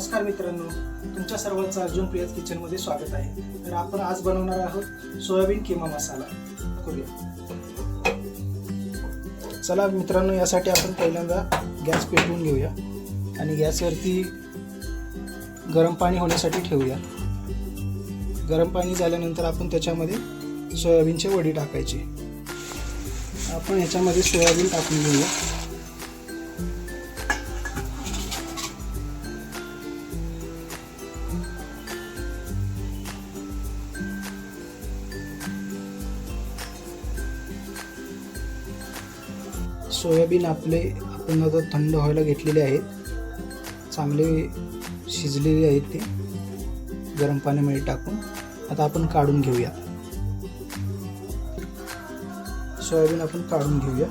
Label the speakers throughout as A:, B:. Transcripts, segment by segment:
A: नमस्कार मित्रांनो तुमच्या सर्वांचं अर्जुन प्रियत किचनमध्ये स्वागत आहे. तर आपण आज बनवणार आहोत सोयाबीन किमा मसाला. करूया चला मित्रांनो यासाठी आपण पहिल्यांदा गॅस पेटवून घेऊया आणि गॅसवरती गरम पाणी होण्यासाठी ठेवूया. गरम पाणी झाल्यानंतर आपण त्याच्यामध्ये सोयाबीनचे वडी टाकायची. आपण ह्याच्यामध्ये सोयाबीन टाकून घेऊया. सोयाबीन आपले आपण आता थंड व्हायला घेतलेले आहेत. चांगले शिजलेले आहेत ते. गरम पाण्यामध्ये टाकून. आता आपण काढून घेऊया. सोयाबीन आपण काढून घेऊया.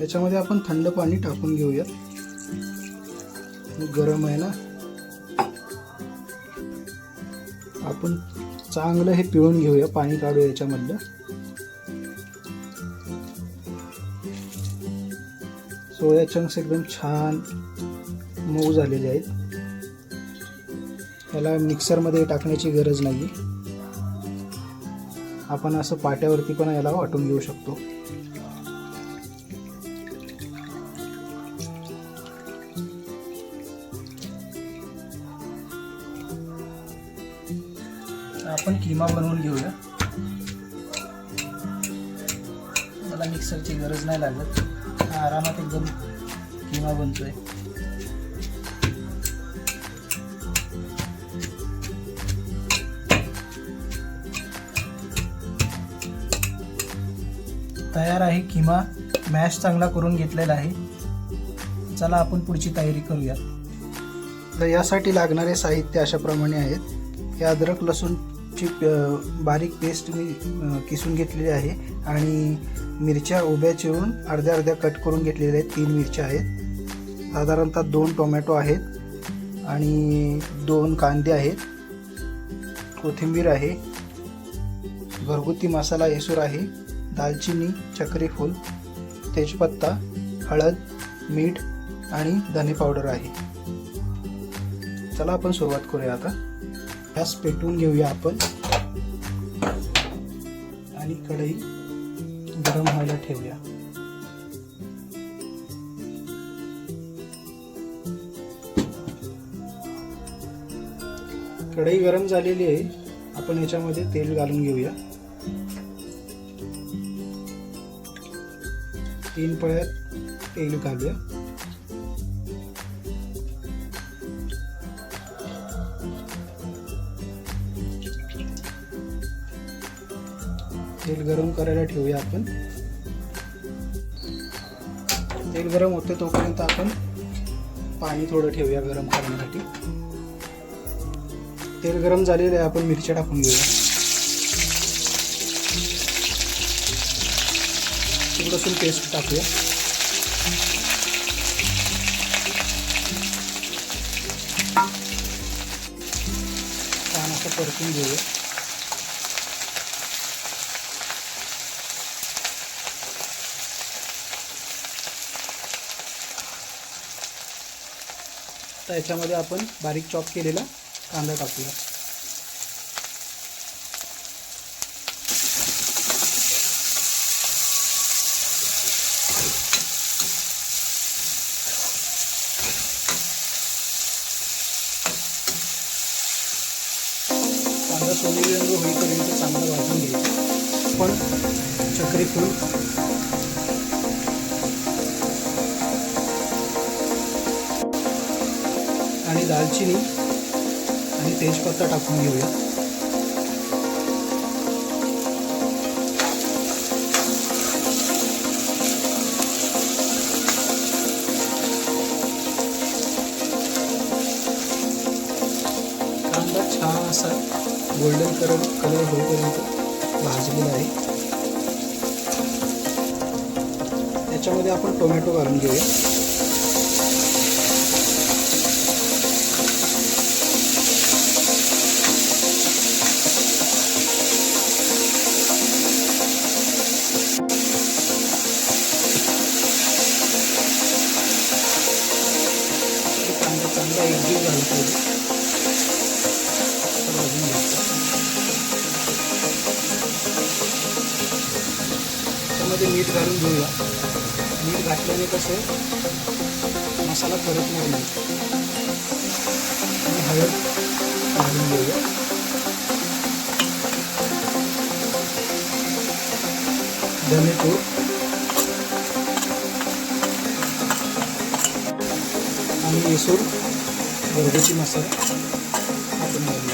A: याच्यामध्ये आपण थंड पाणी टाकून घेऊया गरम आहे ना. आपण चांगलं हे पिळून घेऊया पाणी काढूया याच्यामधलं. सोया चंक्स एकदम छान मऊ झालेले आहेत. त्याला मिक्सरमध्ये टाकण्याची गरज नाही आपण असं पाट्यावरती पण याला वाटून घेऊ शकतो. आपण किमा बनवून घेऊया. मला मिक्सरची गरज नाही लागत. हा आरामात एकदम किमा बनतोय. तयार आहे किमा. मॅश चांगला करून घेतलेला आहे. चला आपण पुढची तयारी करूया. तर यासाठी लागणारे साहित्य अशाप्रमाणे आहेत. हे अद्रक लसूण ची बारीक पेस्ट मी किसून घेतलेली आहे आणि मिरच्या उभ्या चिरून अर्ध्या अर्ध्या कट करून घेतलेल्या आहेत. तीन मिरच्या आहेत. साधारणतः दोन टोमॅटो आहेत आणि दोन कांदे आहेत. कोथिंबीर आहे. घरगुती मसाला येसूर आहे. दालचिनी चक्रीफूल तेजपत्ता हळद मीठ आणि धने पावडर आहे. चला आपण सुरुवात करूया आता. गॅस पेटवून घेऊया आपण. आणि कढई गरम व्हायला ठेवूया. कढई गरम झालेली आहे. आपण याच्यामध्ये तेल घालून घेऊया. तीन पळ्यात तेल घालूया. तेल गरम करायला ठेवूया आपण. तेल गरम होते तोपर्यंत आपण पाणी थोडं ठेवूया गरम करण्यासाठी. तेल गरम झालेलं आहे आपण मिरच्या टाकून घेऊया. थोडंसून पेस्ट टाकूया. छान असं परतून घेऊया. तर याच्यामध्ये आपण बारीक चॉप केलेला कांदा टाकूया. कांदा सोनेरी रंग होईपर्यंत चांगला भाजून घ्यायचा. पण चक्री फूल आणि दालचिनी आणि तेजपत्ता टाकून घेऊया. कांदा छान असा गोल्डन कलर कलर होईपर्यंत भाजलेला आहे. त्याच्यामध्ये आपण टोमॅटो घालून घेऊया. झालं पाहिजे तर भाजून घ्यायचं त्यामध्ये मीठ घालून घेऊया. मीठ घातल्याने कसं मसाला करपणार नाही आणि हळद घालून घेऊया. धने धनेपूड. आणि येसूर घरगुती मसाला. आपण घालून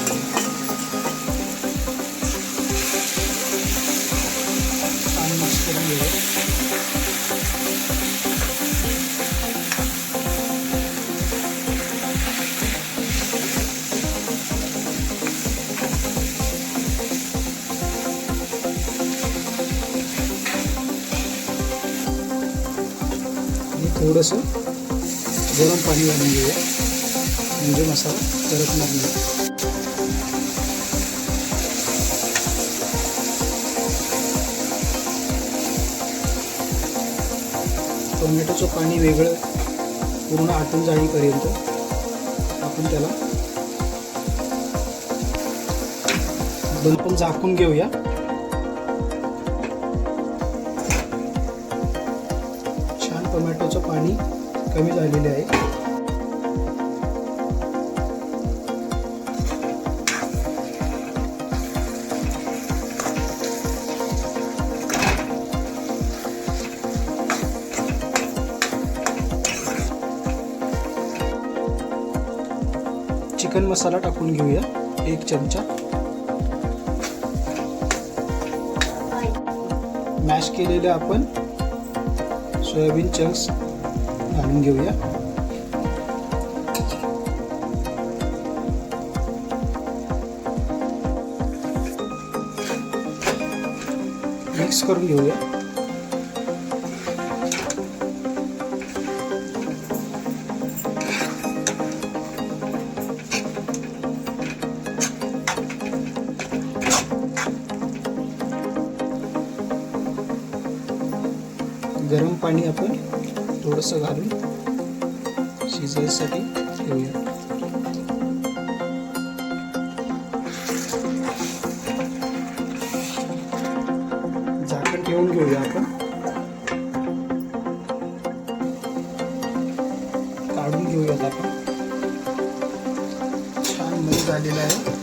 A: छान मिक्स करून घेऊया. थोडंसं गरम पाणी घालून घेऊया. म्हणजे मसाला करपणार नाही टोमॅटोचं पाणी वेगळं पूर्ण आटून जाईपर्यंत आपण त्याला दोन पण झाकून घेऊया. छान टोमॅटोचं पाणी कमी झालेले आहे. चिकन मसाला टाकून घेऊया एक चमचा. मॅश केलेले आपण सोयाबीन चंक्स घालून घेऊया. मिक्स करून घेऊया. गरम पाणी आपण थोडंसं घालून शिजायसाठी ठेवूया. झाकण ठेवून घेऊया आपण. काढून घेऊयात आपण. छान मऊ झालेला आहे.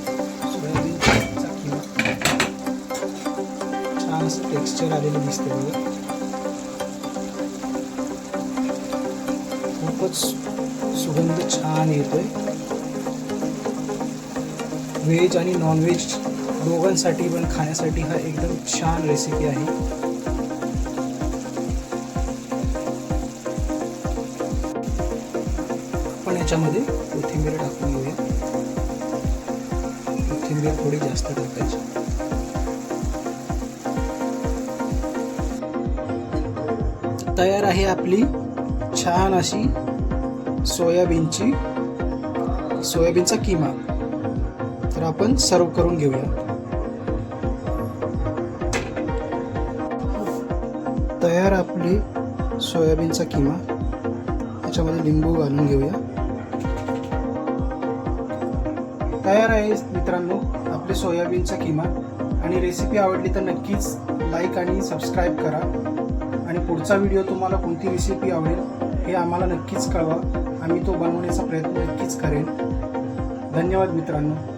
A: सोयाबीनचा किंवा छान असं टेक्स्चर आलेलं दिसतं बघा. खूपच सुगंध छान येतोय. व्हेज आणि नॉनव्हेज दोघांसाठी पण खाण्यासाठी हा एकदम छान रेसिपी आहे. आपण याच्यामध्ये कोथिंबीर टाकून घेऊया. कोथिंबीर थोडी जास्त टाकायची. तयार आहे आपली छान अशी सोयाबीनची सोयाबीनचा किमा. तर आपण सर्व करून घेऊया. तयार आपली सोयाबीनचा किमा. याच्यामध्ये लिंबू घालून घेऊया. तयार आहे मित्रांनो आपली सोयाबीनचा किमा. आणि रेसिपी आवडली तर नक्कीच लाईक आणि सबस्क्राईब करा. आणि पुढचा व्हिडिओ तुम्हाला कोणती रेसिपी आवडेल हे आम्हाला नक्कीच कळवा. आम्ही तो बनवण्याचा प्रयत्न नक्कीच करेन. धन्यवाद मित्रांनो.